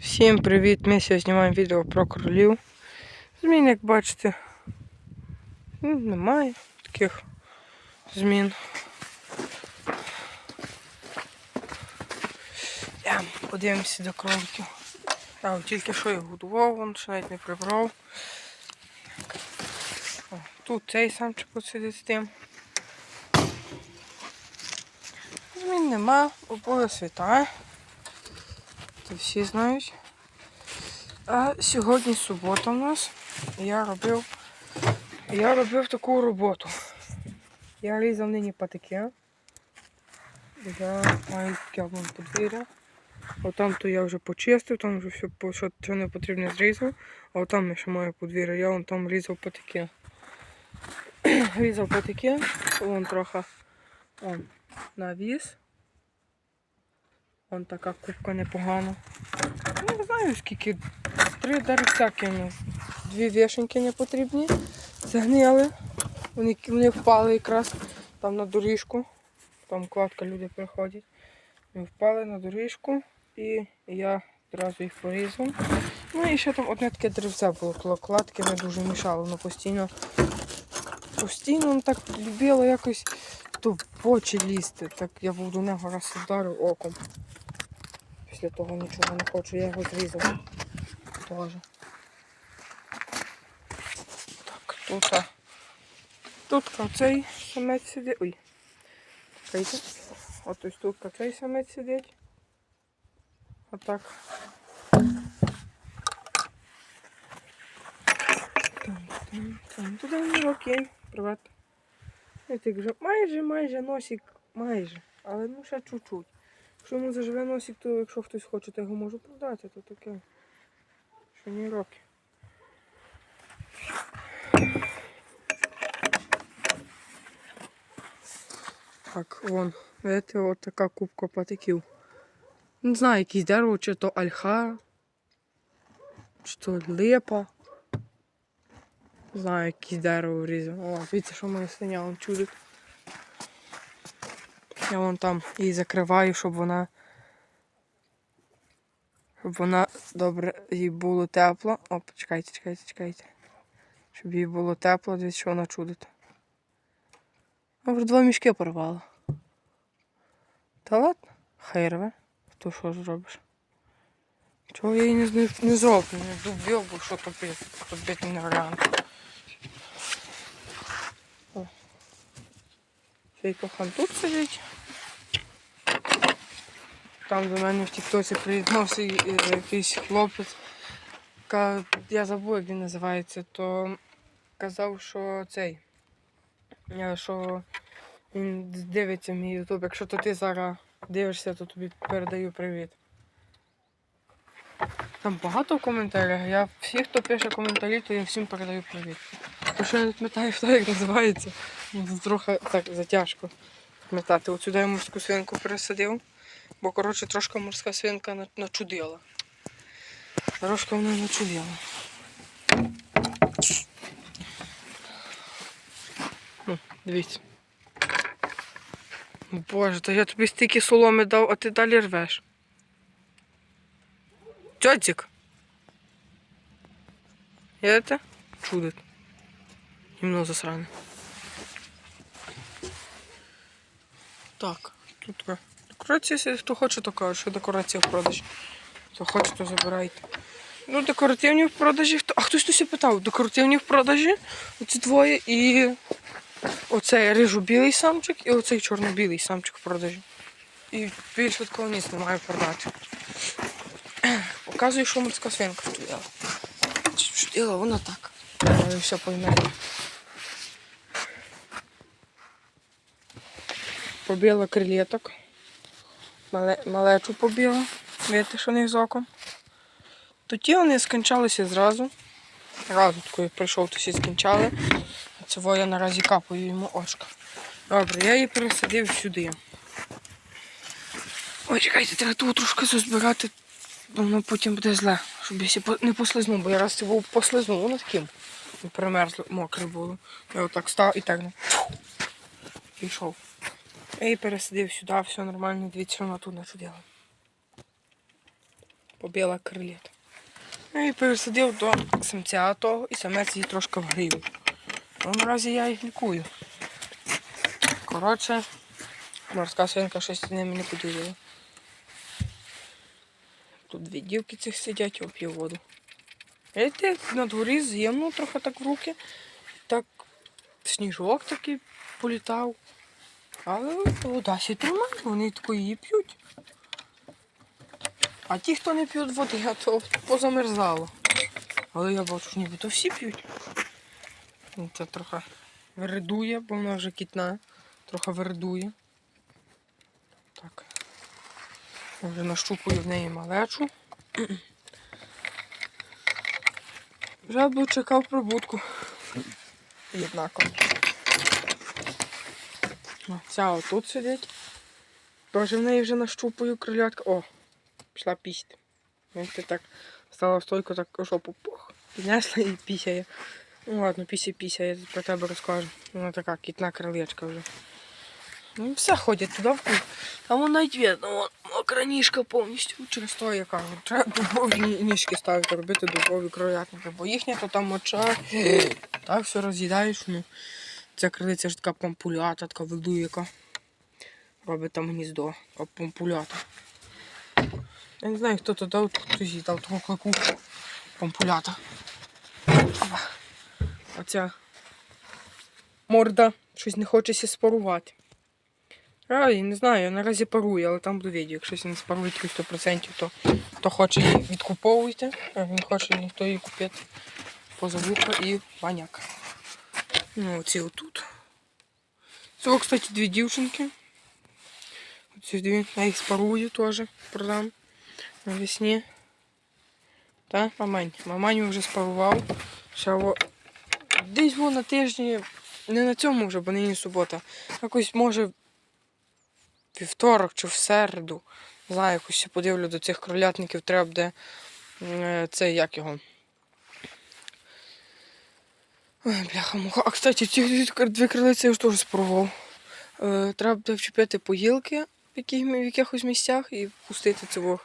Всім привіт! Ми сьогодні знімаємо відео про кролів. Змін, як бачите, ну, немає таких змін. Я подивимося до кроликів. Я тільки що їх годував, вон ще навіть не прибрав. О, тут цей самчик сидить з тим. Змін нема, обоє світає. Це всі знають. А сьогодні субота у нас. Я робив. Я робив таку роботу. Я різав нині патики. Я маю таке подвір'я. Отам то я вже почистив, там вже все, що, що не потрібно зрізав. А отам я ще маю подвір'я. Я вон там різав патики. різав патики, вон трохи вон, навіс. Вон така кубка непогана. Ну, Не знаю скільки. Три деревця кинув. Дві вішеньки не потрібні. Загнили. Вони, вони впали якраз там на доріжку. Там кладка люди приходять. Вони впали на доріжку і я одразу їх порізав. Ну і ще там одне таке деревце було коло кладки, не дуже мішало, воно постійно. Постійно воно так любило якось то в очі лізти. Так я був до нього раз вдарив оком. Після того нічого не хочу, я його зрізав. Теж. Так, тут. Тут цей самець сидить. Ой. Чекайте. От ось тут цей самець сидить. Отак. Там, там, там. Туди ну, окей. Привет. Майже, майже носик, майже. Але ну ще чуть-чуть. Якщо йому заживе носик, то якщо хтось хоче, то його можу продати, то таке. Що ні роки. Так, вон, видите, от така кубка патиків. Не знаю, якесь дерево, чи то альха, чи то липа. Не знаю, якесь дерево врізав. О, дивіться, що моя свиня вон чудить. Я вон там її закриваю, щоб вона. Щоб вона добре їй було тепло. О, чекайте, чекайте, чекайте. Щоб їй було тепло, дивіться, що вона чудить. Вона вже два мішки порвала. Та ладно, хай рве. То що ж робиш? Чого я її не, не, зроблю? Не зубив, бо що тобі робити не варіант. Цей кохан тут сидить. Там до мене в Тіктоці приєднався якийсь хлопець. Я забув, як він називається, то казав, що цей. е, Що він дивиться мій ютуб. Якщо то ти зараз дивишся, то тобі передаю привіт. Там багато в коментарях. Я всі, хто пише коментарі, то я всім передаю привіт. То що я не пам'ятаю, хто як називається. Трохи так затяжко пам'ятати. От сюди я морську свинку пересадив. Бо, коротше, трошки морська свинка на- начудила. Трошки вона начудила. Ну, дивіться. Боже, та я тобі стільки соломи дав, а ти далі рвеш. Тьотик. Видите? Чудит. Гімно засране. Так, тут декорація, хто хоче, то каже, що декорація в продажі. Хто хоче, то забирайте. Ну, декоративні в продажі. А хтось хтось питав, декоративні в продажі. Оці двоє і оцей рижу-білий самчик і оцей чорно-білий самчик в продажі. І більше такого ніц немає в продажі. Показую, що морська свинка вчудила. Вчудила вона так. Але все поймемо. Побіла крилеток. Мале, малечу побіла. Видите, що в з оком. То ті вони скінчалися зразу. Разу такою прийшов, то всі скінчали. Цього я наразі капаю йому очка. Добре, я її пересадив сюди. Ой, чекайте, треба тут трошки зазбирати, бо воно потім буде зле, щоб я не послизнув, бо я раз був послизнув, воно таким. Примерзло, мокре було. Я отак став і так не. Пішов. Її пересадив сюди, все нормально, дивіться, вона тут начудила. побила крилет. Ну і пересадив до самця того, і самець її трошки вгрів. Ну, наразі я їх лікую. Коротше, морська свинка щось з ними не поділила. Тут дві дівки цих сидять, я воду. Видите, на дворі з'ємно трохи так в руки. Так сніжок такий політав. Але вода сі тримає, вони такої її п'ють. А ті, хто не п'ють води, а то позамерзало. Але я бачу, що нібито всі п'ють. Ну, Це трохи виридує, бо вона вже кітна. Трохи виридує. Так. Я вже нащупую в неї малечу. Вже би чекав прибутку. Єднаково. Ця отут сидить. Теж в неї вже нащупую крилятка. О, пішла пісти. Знаєте, так стала в стойку, так жопу пух. Піднесла і пісяє. Ну ладно, пісі піся, я про тебе розкажу. Вона така кітна крилечка вже. Ну все ходять туди в кут. Там вон навіть видно, вон мокра ніжка повністю. Через то я кажу, треба дубові ні- ніжки ставити, робити дубові кролятники, бо їхня то там моча. Так все роз'їдаєш. Ну. Ця крилиця ж така помпулята, така велика. Робить там гніздо, помпулята. Я не знаю, хто то дав, хтось їй дав того клику помпулята. Оця морда щось не хочеться спарувати. А, я не знаю, я наразі парую, але там буду відео. Якщо не спарує тільки 100%, то хто хоче її відкуповуйте, а не хоче ніхто її купити. Поза і баняк. Ну, оці отут. Цього, кстати, дві дівчинки. Оці дві. Я їх спарую теж, продам навесні. Та, мамань. Мамань вже спарував. Ще. Десь во на тижні, не на цьому вже, бо нині субота. Якось може вівторок чи в середу. Не знаю, якось подивлю до цих кролятників, треба буде е, це як його. Ой, бляха муха. А кстати, ці дві крилиці я ж теж спробував. Е, треба буде вчепити поїлки в, яких, в якихось місцях і пустити цього,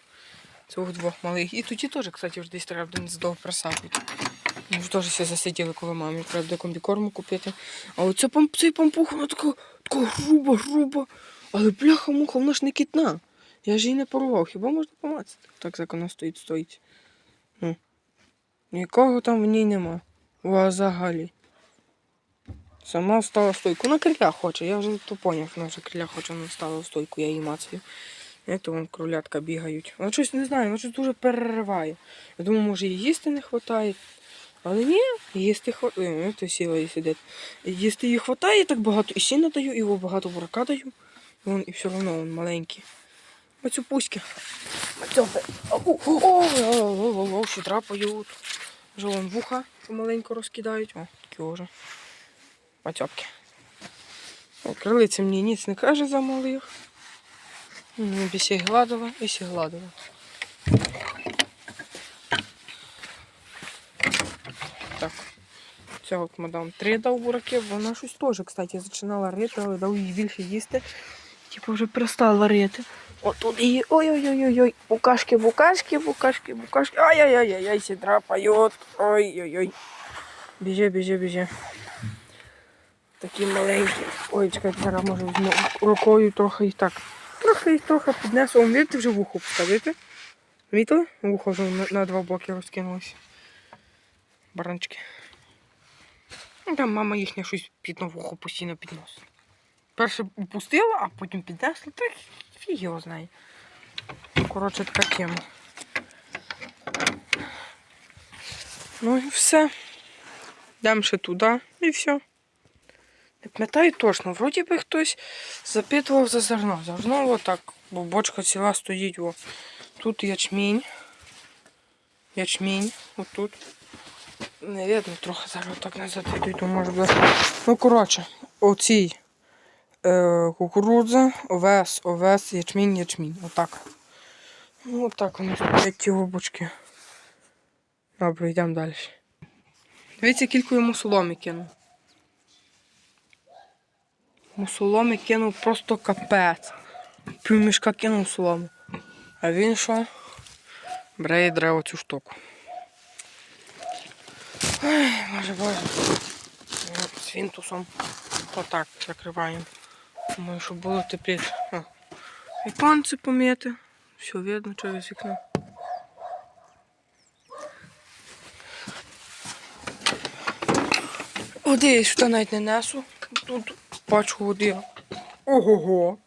цього двох малих. І тоді теж, кстати, вже десь треба буде здовго просапити. Ми ж теж все засиділи коло мамі. Треба буде комбікорму купити. А пам, цей пампух, вона така, така груба, груба. Але бляха муха, вона ж не кітна. Я ж її не порвав. Хіба можна помацати? Так як вона стоїть, стоїть. Ну. Нікого там в ній нема. Взагалі. Сама встала стойку. Вона криля хоче. Я вже то поняв, вона вже криля хоче, вона встала стойку, я її мацаю. Ето вон кролятка бігають. Вона щось не знаю, вона щось дуже перериває. Я думаю, може їй їсти не вистачає. Але ні, їсти хватає. То сіла і сидить. Їсти їй вистачає так багато. І сіна даю, його багато бурака даю. І, вон, і все одно він маленький. Оцю пуськи. Мацьопи. О, о, о, о, о, о, ще драпають. Вже вон вуха помаленьку розкидають. О, такі вже. Мацьопки. О, Крилиця мені ніц не каже за малих. Ну, бі гладила і сі гладила. Так. Це от мадам три дав бураки, вона щось теж, кстати, починала рити, але дав їй більше їсти. Типу вже перестала рити. От тут її. Ой-ой-ой-ой. Букашки, букашки, букашки, букашки. Ай-яй-яй-яй, сі драпають. Ой-ой-ой. Біжи, біжи, біжи. Такі маленькі. Ой, чекайте, зараз візьму рукою трохи їх так. Трохи їх трохи піднесу. Видите, вже вухо поставити. Видите? Вухо вже на, на два боки розкинулося. Баранчики. Ну, Там мама їхня щось під на вухо постійно підносить. Перше пустила, а потім піднесла, так фіг його знає. Коротше, така тема. Ну і все. Йдемо ще туди і все. Не пам'ятаю точно, вроді би хтось запитував за зерно. Зерно отак, бо бочка ціла стоїть. О. Тут ячмінь. Ячмінь, отут. Не видно трохи зараз так назад йду, може бути. Ну, коротше, оцій е, кукурудза, овес, овес, ячмінь, ячмінь. Отак. Ну, отак вони стоять ті обочки. Добре, йдемо далі. Дивіться, кілька йому соломи кинув. Йому соломи кинув просто капець. Півмішка кинув соломи. А він що? бере і оцю штуку. Ой, боже, боже. От З вінтусом. Отак закриваємо. Думаю, щоб було тепліше. О. Віконце поміти. Все видно через вікно. Води я сюди навіть не несу. Тут бачу води. Ого-го.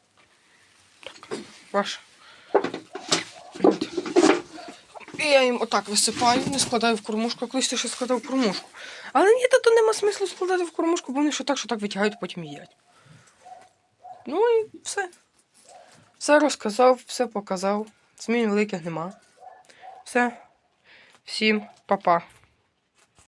Так, ваш. І я їм отак висипаю, не складаю в кормушку, колись ти ще складав в кормушку. Але ні, то нема смислу складати в кормушку, бо вони що так, що так витягають, потім їдять. Ну і все. Все розказав, все показав. Змін великих нема. Все. Всім па-па.